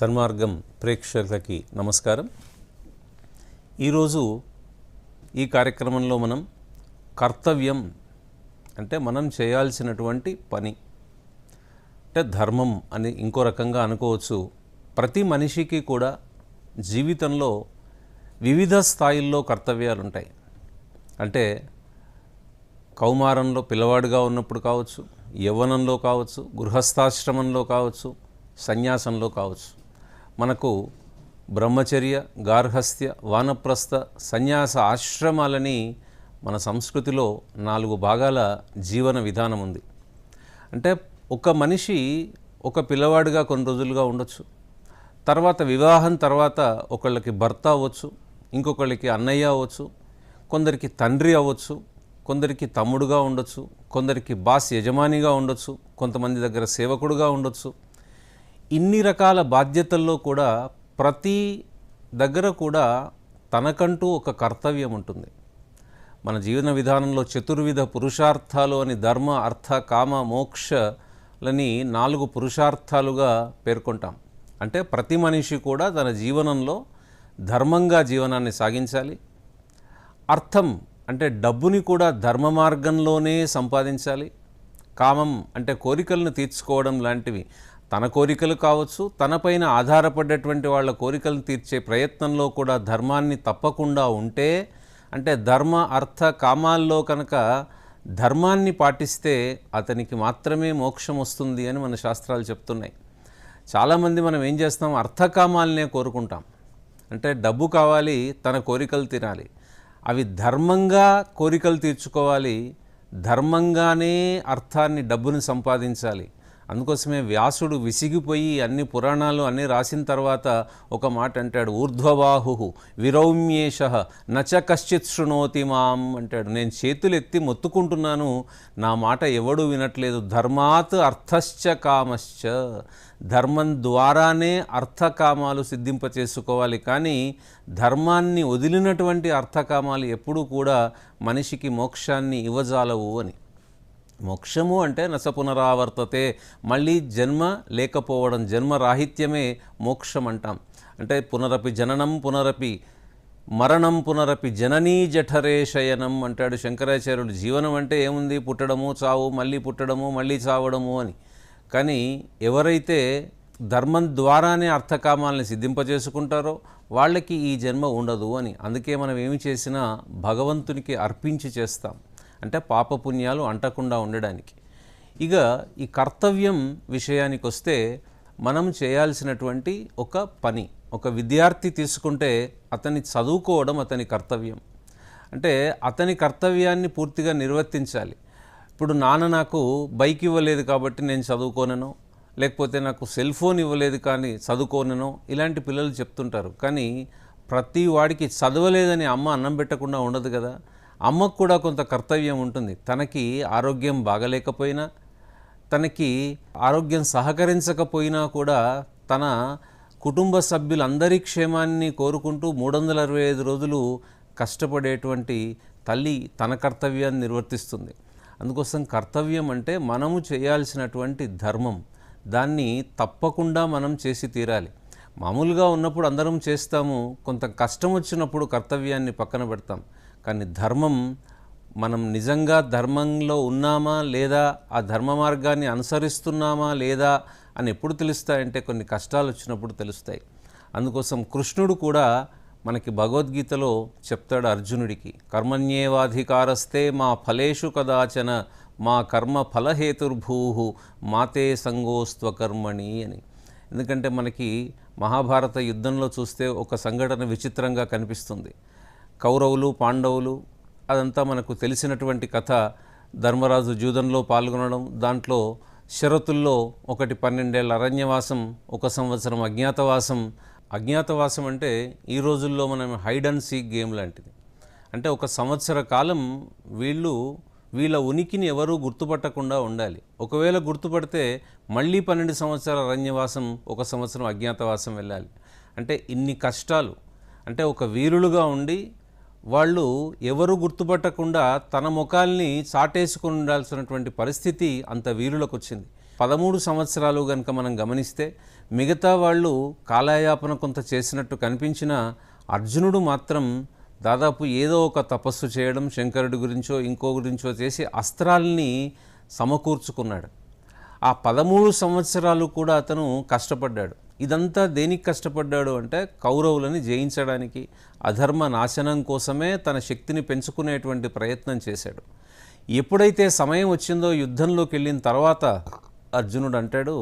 సన్మార్గం ప్రేక్షకులకి నమస్కారం. ఈరోజు ఈ కార్యక్రమంలో మనం కర్తవ్యం అంటే మనం చేయాల్సినటువంటి పని అంటే ధర్మం అని ఇంకో రకంగా అనుకోవచ్చు. ప్రతి మనిషికి కూడా జీవితంలో వివిధ స్థాయిల్లో కర్తవ్యాలు ఉంటాయి. అంటే కౌమారంలో పిల్లవాడుగా ఉన్నప్పుడు కావచ్చు యవ్వనంలో కావచ్చు గృహస్థాశ్రమంలో కావచ్చు సన్యాసంలో కావచ్చు. మనకు బ్రహ్మచర్య గార్హస్థ్య వానప్రస్థ సన్యాస ఆశ్రమాలని మన సంస్కృతిలో నాలుగు భాగాల జీవన విధానం ఉంది. అంటే ఒక మనిషి ఒక పిల్లవాడిగా కొన్ని రోజులుగా ఉండొచ్చు. తర్వాత వివాహం తర్వాత ఒకళ్ళకి భర్త అవ్వచ్చు ఇంకొకళ్ళకి అన్నయ్య అవ్వచ్చు కొందరికి తండ్రి అవ్వచ్చు కొందరికి తమ్ముడుగా ఉండొచ్చు కొందరికి బాస్ యజమానిగా ఉండొచ్చు కొంతమంది దగ్గర సేవకుడుగా ఉండొచ్చు ఇన్ని రకాల బాధ్యతల్లో కూడా ప్రతి దగ్గర కూడా తనకంటూ ఒక కర్తవ్యం ఉంటుంది. మన జీవన విధానంలో చతుర్విధ పురుషార్థాలు అని ధర్మ అర్థ కామ మోక్షలని నాలుగు పురుషార్థాలుగా పేర్కొంటాం. అంటే ప్రతి మనిషి కూడా తన జీవనంలో ధర్మంగా జీవనాన్ని సాగించాలి. అర్థం అంటే డబ్బుని కూడా ధర్మ మార్గంలోనే సంపాదించాలి. కామం అంటే కోరికలను తీర్చుకోవడం లాంటివి. తన కోరికలు కావచ్చు తనపైన ఆధారపడ్డటువంటి వాళ్ళ కోరికలను తీర్చే ప్రయత్నంలో కూడా ధర్మాన్ని తప్పకుండా ఉంటే అంటే ధర్మ అర్థ కామాల్లో కనుక ధర్మాన్ని పాటిస్తే అతనికి మాత్రమే మోక్షం వస్తుంది అని మన శాస్త్రాలు చెప్తున్నాయి. చాలామంది మనం ఏం చేస్తాం? అర్థకామాలనే కోరుకుంటాం. అంటే డబ్బు కావాలి తన కోరికలు తినాలి అవి ధర్మంగా కోరికలు తీర్చుకోవాలి ధర్మంగానే అర్థాన్ని డబ్బును సంపాదించాలి. అందుకోసమే వ్యాసుడు విసిగిపోయి అన్ని పురాణాలు అన్నీ రాసిన తర్వాత ఒక మాట అంటాడు ఊర్ధ్వబాహు విరౌమ్యేష నచ కశ్చిత్ శృణోతి మాం అంటాడు. నేను చేతులు ఎత్తి మొత్తుకుంటున్నాను నా మాట ఎవడూ వినట్లేదు. ధర్మాత్ అర్థశ్చ కామశ్చ. ధర్మం ద్వారానే అర్థకామాలు సిద్ధింప చేసుకోవాలి కానీ ధర్మాన్ని వదిలినటువంటి అర్థకామాలు ఎప్పుడూ కూడా మనిషికి మోక్షాన్ని ఇవ్వజాలవు అని. మోక్షము అంటే నస పునరావర్తతే మళ్ళీ జన్మ లేకపోవడం జన్మ రాహిత్యమే మోక్షం అంటాం. అంటే పునరపి జననం పునరపి మరణం పునరపి జననీ జఠరే శయనం అంటాడు శంకరాచార్యుడు. జీవనం అంటే ఏముంది? పుట్టడము చావు మళ్ళీ పుట్టడము మళ్ళీ చావడము అని. కానీ ఎవరైతే ధర్మం ద్వారానే అర్థకామాలని సిద్ధింపజేసుకుంటారో వాళ్ళకి ఈ జన్మ ఉండదు అని. అందుకే మనం ఏమి చేసినా భగవంతునికి అర్పించి చేస్తాం. అంటే పాపపుణ్యాలు అంటకుండా ఉండడానికి. ఇక ఈ కర్తవ్యం విషయానికి వస్తే మనం చేయాల్సినటువంటి ఒక పని ఒక విద్యార్థి తీసుకుంటే అతన్ని చదువుకోవడం అతని కర్తవ్యం. అంటే అతని కర్తవ్యాన్ని పూర్తిగా నిర్వర్తించాలి. ఇప్పుడు నాన్న నాకు బైక్ ఇవ్వలేదు కాబట్టి నేను చదువుకోనను లేకపోతే నాకు సెల్ ఫోన్ ఇవ్వలేదు కానీ చదువుకోనను ఇలాంటి పిల్లలు చెప్తుంటారు. కానీ ప్రతి వాడికి చదవలేదని అమ్మ అన్నం పెట్టకుండా ఉండదు కదా. అమ్మకు కూడా కొంత కర్తవ్యం ఉంటుంది. తనకి ఆరోగ్యం బాగలేకపోయినా తనకి ఆరోగ్యం సహకరించకపోయినా కూడా తన కుటుంబ సభ్యులందరి క్షేమాన్ని కోరుకుంటూ మూడు వందల అరవై ఐదు రోజులు కష్టపడేటువంటి తల్లి తన కర్తవ్యాన్ని నిర్వర్తిస్తుంది. అందుకోసం కర్తవ్యం అంటే మనము చేయాల్సినటువంటి ధర్మం. దాన్ని తప్పకుండా మనం చేసి తీరాలి. మామూలుగా ఉన్నప్పుడు అందరం చేస్తాము కొంత కష్టం వచ్చినప్పుడు కర్తవ్యాన్ని పక్కన పెడతాం. కానీ ధర్మం మనం నిజంగా ధర్మంలో ఉన్నామా లేదా ఆ ధర్మ మార్గాన్ని అనుసరిస్తున్నామా లేదా అని ఎప్పుడు తెలుస్తాయంటే కొన్ని కష్టాలు వచ్చినప్పుడు తెలుస్తాయి. అందుకోసం కృష్ణుడు కూడా మనకి భగవద్గీతలో చెప్తాడు అర్జునుడికి కర్మణ్యేవాధికారస్తే మా ఫలేషు కదాచన మా కర్మ ఫలహేతుర్భూ మాతే సంగోస్త్వకర్మణి అని. ఎందుకంటే మనకి మహాభారత యుద్ధంలో చూస్తే ఒక సంఘటన విచిత్రంగా కనిపిస్తుంది. కౌరవులు పాండవులు అదంతా మనకు తెలిసినటువంటి కథ. ధర్మరాజు జూదంలో పాల్గొనడం దాంట్లో షరతుల్లో ఒకటి పన్నెండేళ్ళ అరణ్యవాసం ఒక సంవత్సరం అజ్ఞాతవాసం. అజ్ఞాతవాసం అంటే ఈ రోజుల్లో మనం హైడ్ అండ్ సీక్ గేమ్ లాంటిది. అంటే ఒక సంవత్సర కాలం వీళ్ళు వీళ్ళ ఉనికిని ఎవరూ గుర్తుపట్టకుండా ఉండాలి. ఒకవేళ గుర్తుపడితే మళ్ళీ పన్నెండు సంవత్సరాల అరణ్యవాసం ఒక సంవత్సరం అజ్ఞాతవాసం వెళ్ళాలి. అంటే ఇన్ని కష్టాలు. అంటే ఒక వీరులుగా ఉండి వాళ్ళు ఎవరు గుర్తుపట్టకుండా తన ముఖాల్ని చాటేసుకుని ఉండాల్సినటువంటి పరిస్థితి అంత వీరులకు వచ్చింది పదమూడు సంవత్సరాలు కనుక మనం గమనిస్తే మిగతా వాళ్ళు కాలయాపన కొంత చేసినట్టు కనిపించిన అర్జునుడు మాత్రం దాదాపు ఏదో ఒక తపస్సు చేయడం శంకరుడి గురించో ఇంకో గురించో చేసి అస్త్రాల్ని సమకూర్చుకున్నాడు. ఆ పదమూడు సంవత్సరాలు కూడా అతను కష్టపడ్డాడు. ఇదంతా దేనికి కష్టపడ్డాడు అంటే కౌరవులని జయించడానికి అధర్మ నాశనం కోసమే తన శక్తిని పెంచుకునేటువంటి ప్రయత్నం చేశాడు. ఎప్పుడైతే సమయం వచ్చిందో యుద్ధంలోకి వెళ్ళిన తర్వాత అర్జునుడు అంటాడు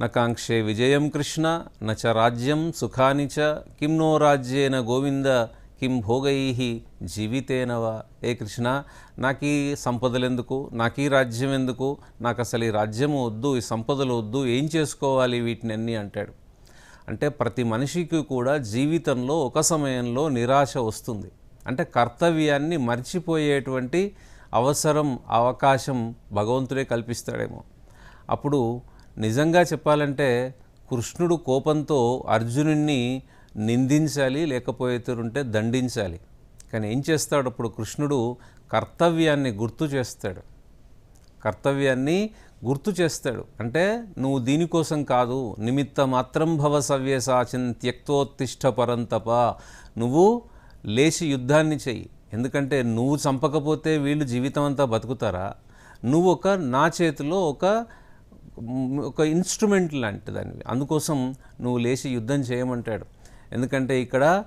నకాంక్షే విజయం కృష్ణ నచ రాజ్యం సుఖాని చ కిం నో రాజ్యేన గోవింద కిం భోగై జీవితేనవా ఏ కృష్ణ నాకు ఈ సంపదలు ఎందుకు నాకు ఈ రాజ్యం ఎందుకు నాకు అసలు ఈ రాజ్యం వద్దు ఈ సంపదలు వద్దు ఏం చేసుకోవాలి వీటిని అన్నీ అంటాడు. అంటే ప్రతి మనిషికి కూడా జీవితంలో ఒక సమయంలో నిరాశ వస్తుంది. అంటే కర్తవ్యాన్ని మర్చిపోయేటువంటి అవసరం అవకాశం భగవంతుడే కల్పిస్తాడేమో. అప్పుడు నిజంగా చెప్పాలంటే కృష్ణుడు కోపంతో అర్జునుడిని నిందించాలి లేకపోతే దండించాలి. కానీ ఏం చేస్తాడు అప్పుడు కృష్ణుడు కర్తవ్యాన్ని గుర్తు చేస్తాడు. కర్తవ్యాన్ని గుర్తు చేస్తాడు. అంటే నువ్వు దీనికోసం కాదు నిమిత్త మాత్రం భవ సవ్యసాచిన్ త్యక్తోత్తిష్ట పరంతప. నువ్వు లేచి యుద్ధాన్ని చెయ్యి. ఎందుకంటే నువ్వు చంపకపోతే వీళ్ళు జీవితం అంతా బతుకుతారా? నువ్వు ఒక నా చేతిలో ఒక ఒక ఇన్స్ట్రుమెంట్ లాంటి దానివి అందుకోసం నువ్వు లేచి యుద్ధం చేయమంటాడు. ఎందుకంటే ఇక్కడ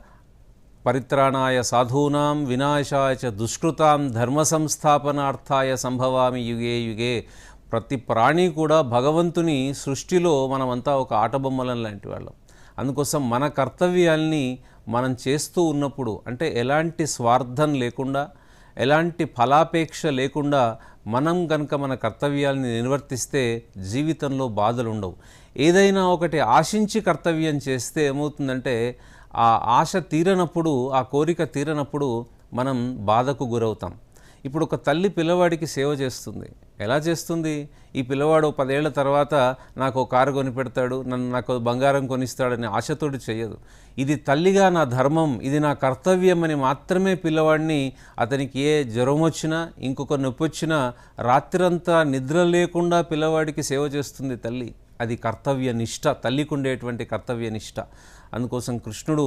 పరిత్రాణాయ సాధూనాం వినాశాయ చ దుష్కృతాం ధర్మ సంస్థాపనార్థాయ సంభవామి యుగే యుగే. ప్రతి ప్రాణి కూడా భగవంతుని సృష్టిలో మనమంతా ఒక ఆటబొమ్మలం లాంటి వాళ్ళం. అందుకోసం మన కర్తవ్యాల్ని మనం చేస్తూ ఉన్నప్పుడు అంటే ఎలాంటి స్వార్థం లేకుండా ఎలాంటి ఫలాపేక్ష లేకుండా మనం కనుక మన కర్తవ్యాల్ని నిర్వర్తిస్తే జీవితంలో బాధలు ఉండవు ఏదైనా ఒకటి ఆశించి కర్తవ్యం చేస్తే ఏమవుతుందంటే ఆ ఆశ తీరనప్పుడు ఆ కోరిక తీరనప్పుడు మనం బాధకు గురవుతాం. ఇప్పుడు ఒక తల్లి పిల్లవాడికి సేవ చేస్తుంది. ఎలా చేస్తుంది? ఈ పిల్లవాడు పదేళ్ళ తర్వాత నాకు కారు కొనిపెడతాడు నన్ను నాకు బంగారం కొనిస్తాడని ఆశతోటి చేయదు. ఇది తల్లిగా నా ధర్మం ఇది నా కర్తవ్యం అని మాత్రమే పిల్లవాడిని అతనికి ఏ జ్వరం వచ్చినా ఇంకొక నొప్పి వచ్చినా రాత్రంతా నిద్ర లేకుండా పిల్లవాడికి సేవ చేస్తుంది తల్లి. అది కర్తవ్య నిష్ట తల్లికి ఉండేటువంటి కర్తవ్య నిష్ట. అందుకోసం కృష్ణుడు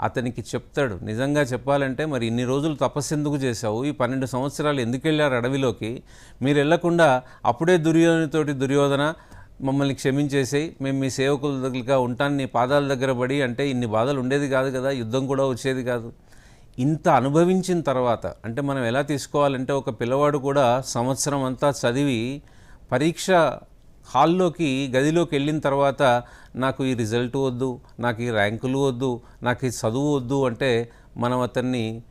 అతనికి చెప్తాడు. నిజంగా చెప్పాలంటే మరి ఇన్ని రోజులు తపస్సు ఎందుకు చేశావు? ఈ పన్నెండు సంవత్సరాలు ఎందుకు వెళ్ళారు అడవిలోకి? మీరు వెళ్ళకుండా అప్పుడే దుర్యోధనతోటి దుర్యోధన మమ్మల్ని క్షమించేసేయి. మేము మీ సేవకుల దగ్గరగా ఉంటాను నీ పాదాల దగ్గర పడి అంటే ఇన్ని బాధలు ఉండేది కాదు కదా యుద్ధం కూడా వచ్చేది కాదు. ఇంత అనుభవించిన తర్వాత అంటే మనం ఎలా తీసుకోవాలంటే ఒక పిల్లవాడు కూడా సంవత్సరం అంతా చదివి పరీక్ష హాల్లోకి గదిలోకి వెళ్ళిన తర్వాత నాకు ఈ రిజల్ట్ వద్దు నాకు ఈ ర్యాంకులు వద్దు నాకు ఈ చదువు వద్దు అంటే మనం అతన్ని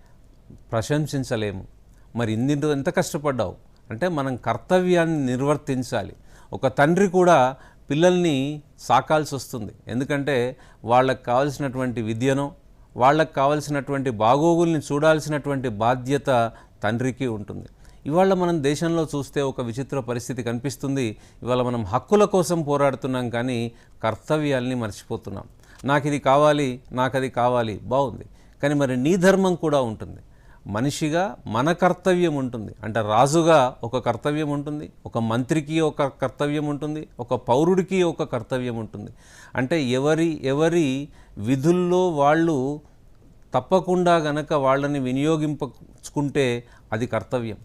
ప్రశంసించలేము. మరి ఇన్ని ఎంత కష్టపడ్డావు? అంటే మనం కర్తవ్యాన్ని నిర్వర్తించాలి. ఒక తండ్రి కూడా పిల్లల్ని సాకాల్సి వస్తుంది. ఎందుకంటే వాళ్ళకి కావలసినటువంటి విద్యను వాళ్ళకి కావలసినటువంటి బాగోగుల్ని చూడాల్సినటువంటి బాధ్యత తండ్రికి ఉంటుంది. ఇవాళ మనం దేశంలో చూస్తే ఒక విచిత్ర పరిస్థితి కనిపిస్తుంది. ఇవాళ మనం హక్కుల కోసం పోరాడుతున్నాం కానీ కర్తవ్యాల్ని మర్చిపోతున్నాం. నాకు ఇది కావాలి నాకు అది కావాలి బాగుంది. కానీ మరి నీ ధర్మం కూడా ఉంటుంది. మనిషిగా మన కర్తవ్యం ఉంటుంది. అంటే రాజుగా ఒక కర్తవ్యం ఉంటుంది. ఒక మంత్రికి ఒక కర్తవ్యం ఉంటుంది. ఒక పౌరుడికి ఒక కర్తవ్యం ఉంటుంది. అంటే ఎవరి ఎవరి విధుల్లో వాళ్ళు తప్పకుండా గనక వాళ్ళని వినియోగింపుకుంటే అది కర్తవ్యం.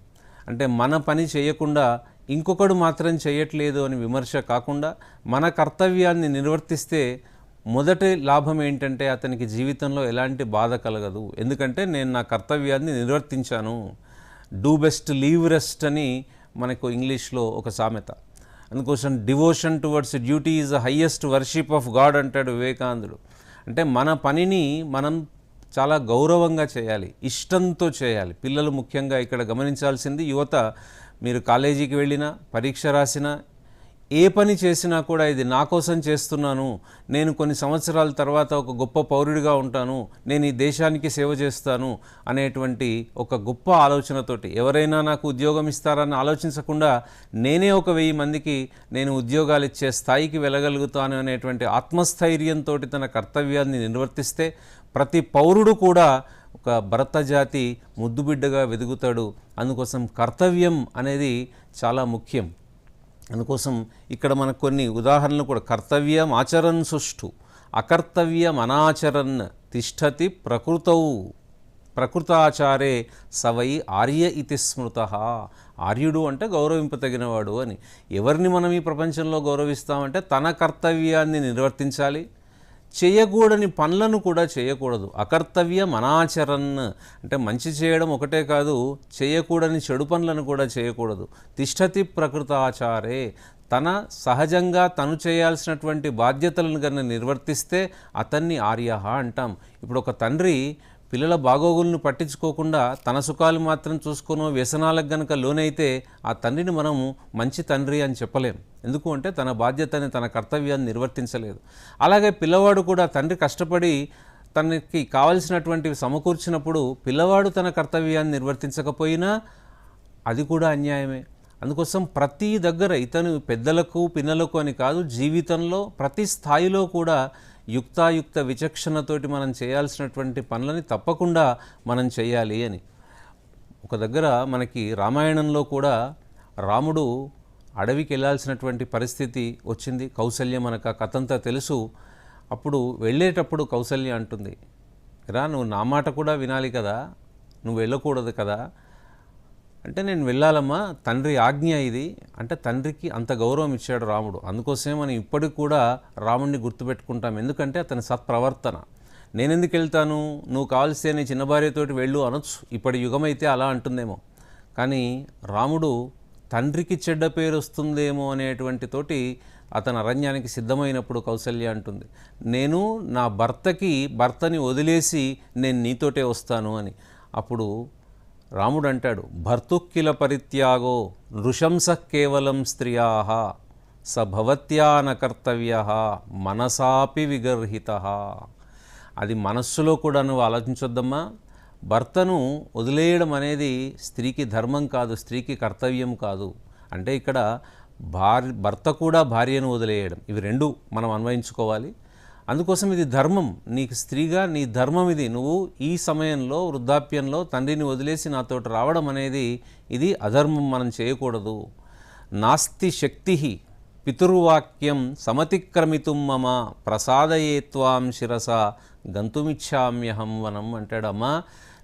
అంటే మన పని చేయకుండా ఇంకొకడు మాత్రం చేయట్లేదు అని విమర్శ కాకుండా మన కర్తవ్యాన్ని నిర్వర్తిస్తే మొదటి లాభం ఏంటంటే అతనికి జీవితంలో ఎలాంటి బాధ కలగదు. ఎందుకంటే నేను నా కర్తవ్యాన్ని నిర్వర్తించాను. డూ బెస్ట్ లీవ్ రెస్ట్ అని మనకు ఇంగ్లీష్లో ఒక సామెత. అందుకోసం devotion towards duty is the highest worship of God అంటాడు వివేకానందుడు. అంటే మన పనిని మనం చాలా గౌరవంగా చేయాలి ఇష్టంతో చేయాలి. పిల్లలు ముఖ్యంగా ఇక్కడ గమనించాల్సింది యువత మీరు కాలేజీకి వెళ్ళినా పరీక్ష రాసినా ఏ పని చేసినా కూడా ఇది నా కోసం చేస్తున్నాను. నేను కొన్ని సంవత్సరాల తర్వాత ఒక గొప్ప పౌరుడిగా ఉంటాను. నేను ఈ దేశానికి సేవ చేస్తాను అనేటువంటి ఒక గొప్ప ఆలోచనతోటి ఎవరైనా నాకు ఉద్యోగం ఇస్తారని ఆలోచించకుండా నేనే ఒక వెయ్యి మందికి నేను ఉద్యోగాలు ఇచ్చే స్థాయికి వెళ్ళగలుగుతాను అనేటువంటి ఆత్మస్థైర్యంతో తన కర్తవ్యాన్ని నిర్వర్తిస్తే ప్రతి పౌరుడు కూడా ఒక భరత జాతి ముద్దుబిడ్డగా వెదుగుతాడు. అందుకోసం కర్తవ్యం అనేది చాలా ముఖ్యం. అందుకోసం ఇక్కడ మనకు కొన్ని ఉదాహరణలు కూడా. కర్తవ్యం ఆచరన్ సుష్ఠు అకర్తవ్యం అనాచరన్ తిష్టతి ప్రకృతౌ. ప్రకృతాచారే సవై ఆర్య ఇతి స్మృత. ఆర్యుడు అంటే గౌరవింపతగినవాడు అని. ఎవరిని మనం ఈ ప్రపంచంలో గౌరవిస్తామంటే తన కర్తవ్యాన్ని నిర్వర్తించాలి. చేయకూడని పనులను కూడా చేయకూడదు. అకర్తవ్యం అనాచరన్ అంటే మంచి చేయడం ఒకటే కాదు చేయకూడని చెడు పనులను కూడా చేయకూడదు. తిష్టతి ప్రకృతాచారే. తన సహజంగా తను చేయాల్సినటువంటి బాధ్యతలను కన్నా నిర్వర్తిస్తే అతన్ని ఆర్యహ అంటాం. ఇప్పుడు ఒక తండ్రి పిల్లల బాగోగులను పట్టించుకోకుండా తన సుఖాలు మాత్రం చూసుకునో వ్యసనాలకు గనక లోనైతే ఆ తండ్రిని మనం మంచి తండ్రి అని చెప్పలేం. ఎందుకు అంటే తన బాధ్యతని తన కర్తవ్యాన్ని నిర్వర్తించలేదు. అలాగే పిల్లవాడు కూడా తండ్రి కష్టపడి తనకి కావలసినటువంటివి సమకూర్చినప్పుడు పిల్లవాడు తన కర్తవ్యాన్ని నిర్వర్తించకపోయినా అది కూడా అన్యాయమే. అందుకోసం ప్రతి దగ్గర ఇతను పెద్దలకు పిన్నలకు అని కాదు జీవితంలో ప్రతి స్థాయిలో కూడా యుక్తాయుక్త విచక్షణతోటి మనం చేయాల్సినటువంటి పనులని తప్పకుండా మనం చేయాలి అని. ఒక దగ్గర మనకి రామాయణంలో కూడా రాముడు అడవికి వెళ్ళాల్సినటువంటి పరిస్థితి వచ్చింది. కౌసల్య మనకు ఆ కథంతా తెలుసు. అప్పుడు వెళ్ళేటప్పుడు కౌసల్య అంటుంది రా నువ్వు నా మాట కూడా వినాలి కదా. నువ్వు వెళ్ళకూడదు కదా. అంటే నేను వెళ్ళాలమ్మా తండ్రి ఆజ్ఞ ఇది. అంటే తండ్రికి అంత గౌరవం ఇచ్చాడు రాముడు. అందుకోసమే మనం ఇప్పటికి కూడా రాముడిని గుర్తుపెట్టుకుంటాం. ఎందుకంటే అతని సత్ప్రవర్తన. నేను ఎందుకు వెళ్తాను? నువ్వు కావాల్సే నీ చిన్న భార్యతోటి వెళ్ళు అనొచ్చు. ఇప్పటి యుగం అయితే అలా అంటుందేమో. కానీ రాముడు తండ్రికి చెడ్డ పేరు వస్తుందేమో అనేటువంటి తోటి అతను అరణ్యానికి సిద్ధమైనప్పుడు కౌసల్య అంటుంది. నేను నా భర్తకి భర్తని వదిలేసి నేను నీతోటే వస్తాను అని. అప్పుడు రాముడు అంటాడు భర్తుక్కిల పరిత్యాగో నృశంస కేవలం స్త్రియా స భవత్యాన కర్తవ్య మనసాపి విగర్హిత. అది మనస్సులో కూడా నువ్వు ఆలోచించొద్దమ్మా. భర్తను వదిలేయడం అనేది స్త్రీకి ధర్మం కాదు స్త్రీకి కర్తవ్యం కాదు. అంటే ఇక్కడ భార్య భర్త కూడా భార్యను వదిలేయడం. ఇవి రెండు మనం అన్వయించుకోవాలి. అందుకోసం ఇది ధర్మం. నీకు స్త్రీగా నీ ధర్మం ఇది. నువ్వు ఈ సమయంలో వృద్ధాప్యంలో తండ్రిని వదిలేసి నాతోటి రావడం అనేది ఇది అధర్మం. మనం చేయకూడదు. నాస్తి శక్తి పితుర్వాక్యం సమతిక్రమితుం మమ ప్రసాదయేత్వాం శిరస గంతుమిచ్చామ్యహం వనం అంటాడమ్మా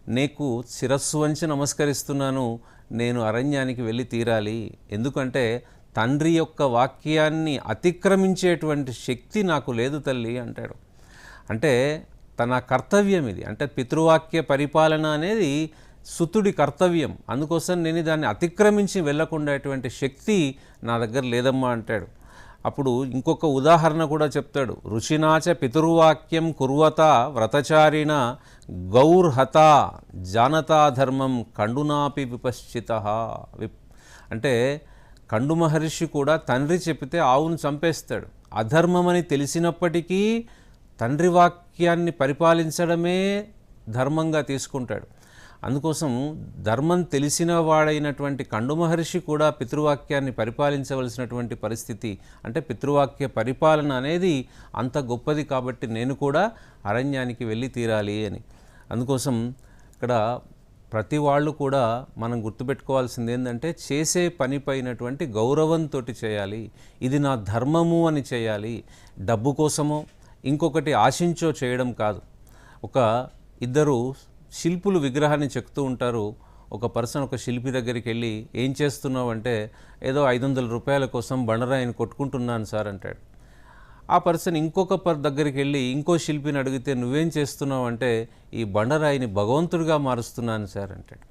నీకు శిరస్సు వంచి నమస్కరిస్తున్నాను. నేను అరణ్యానికి వెళ్ళి తీరాలి. ఎందుకంటే తండ్రి యొక్క వాక్యాన్ని అతిక్రమించేటువంటి శక్తి నాకు లేదు తల్లి అంటాడు. అంటే తన కర్తవ్యం ఇది. అంటే పితృవాక్య పరిపాలన అనేది సుతుడి కర్తవ్యం. అందుకోసం నేను దాన్ని అతిక్రమించి వెళ్ళకుండాటువంటి శక్తి నా దగ్గర లేదమ్మా అంటాడు. అప్పుడు ఇంకొక ఉదాహరణ కూడా చెప్తాడు. ఋషినాచ పితుర్వాక్యం కుర్వత వ్రతచారిణ గౌర్హత జానతా ధర్మం కండునాపి విపశ్చిత. విప్ అంటే కండు మహర్షి కూడా తండ్రి చెప్తే ఆవును చంపేస్తాడు. అధర్మమని తెలిసినప్పటికీ తండ్రి వాక్యాన్ని పరిపాలించడమే ధర్మంగా తీసుకుంటాడు. అందుకోసం ధర్మం తెలిసిన వాడైనటువంటి కండు మహర్షి కూడా పితృవాక్యాన్ని పరిపాలించవలసినటువంటి పరిస్థితి అంటే పితృవాక్య పరిపాలన అనేది అంత గొప్పది కాబట్టి నేను కూడా అరణ్యానికి వెళ్ళి తీరాలి అని. అందుకోసం ఇక్కడ ప్రతి వాళ్ళు కూడా మనం గుర్తుపెట్టుకోవాల్సింది ఏంటంటే చేసే పనిపైనటువంటి గౌరవంతో చేయాలి. ఇది నా ధర్మము అని చేయాలి. డబ్బు కోసమో ఇంకొకటి ఆశించో చేయడం కాదు. ఒక ఇద్దరు శిల్పులు విగ్రహాన్ని చెక్తూ ఉంటారు. ఒక పర్సన్ ఒక శిల్పి దగ్గరికి వెళ్ళి ఏం చేస్తున్నావు? అంటే ఏదో ఐదు వందల రూపాయల కోసం బండరాయిని కొట్టుకుంటున్నాను సార్ అంటాడు. ఆ పర్సన్ ఇంకొక పర్ దగ్గరికి వెళ్ళి ఇంకో శిల్పిని అడిగితే నువ్వేం చేస్తున్నావు? అంటే ఈ బండరాయిని భగవంతుడిగా మారుస్తున్నాను సార్ అంటాడు.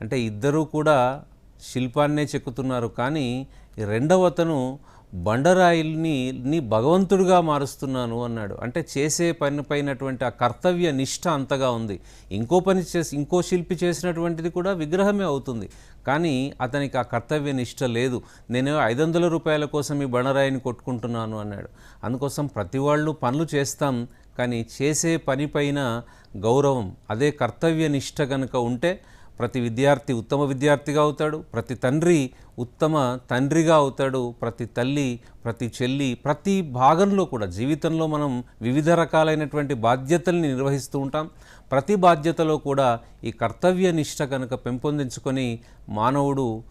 అంటే ఇద్దరూ కూడా శిల్పాన్నే చెక్కుతున్నారు. కానీ రెండవ అతను బండరాయిల్ని నీ భగవంతుడిగా మారుస్తున్నాను అన్నాడు. అంటే చేసే పని పైనటువంటి ఆ కర్తవ్య నిష్ఠ అంతగా ఉంది. ఇంకో పని చేసి ఇంకో శిల్పి చేసినటువంటిది కూడా విగ్రహమే అవుతుంది. కానీ అతనికి ఆ కర్తవ్య నిష్ఠ లేదు. నేను ఐదు వందల రూపాయల కోసం ఈ బండరాయిని కొట్టుకుంటున్నాను అన్నాడు. అందుకోసం ప్రతి వాళ్ళు పనులు చేస్తాం. కానీ చేసే పనిపైన గౌరవం అదే కర్తవ్య నిష్ఠ కనుక ఉంటే ప్రతి విద్యార్థి ఉత్తమ విద్యార్థిగా అవుతాడు ప్రతి తండ్రి ఉత్తమ తండ్రిగా అవుతాడు ప్రతి తల్లి ప్రతి చెల్లి ప్రతి భాగంలో కూడా జీవితంలో మనం వివిధ రకాలైనటువంటి బాధ్యతల్ని నిర్వహిస్తూ ఉంటాం. ప్రతి బాధ్యతలో కూడా ఈ కర్తవ్య నిష్ఠ కనుక పెంపొందించుకొని మానవుడు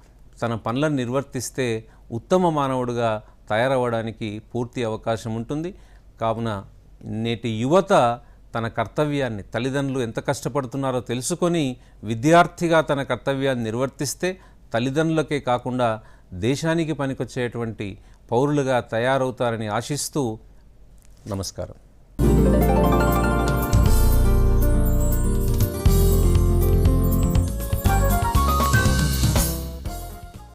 తన పనులను నిర్వర్తిస్తే ఉత్తమ మానవుడిగా తయారవ్వడానికి పూర్తి అవకాశం ఉంటుంది. కావున నేటి యువత తన కర్తవ్యాన్ని తల్లిదండ్రులు ఎంత కష్టపడుతున్నారో తెలుసుకొని విద్యార్థిగా తన కర్తవ్యాన్ని నిర్వర్తిస్తే తల్లిదండ్రులకే కాకుండా దేశానికి పనికొచ్చేటువంటి పౌరులుగా తయారవుతారని ఆశిస్తూ నమస్కారం.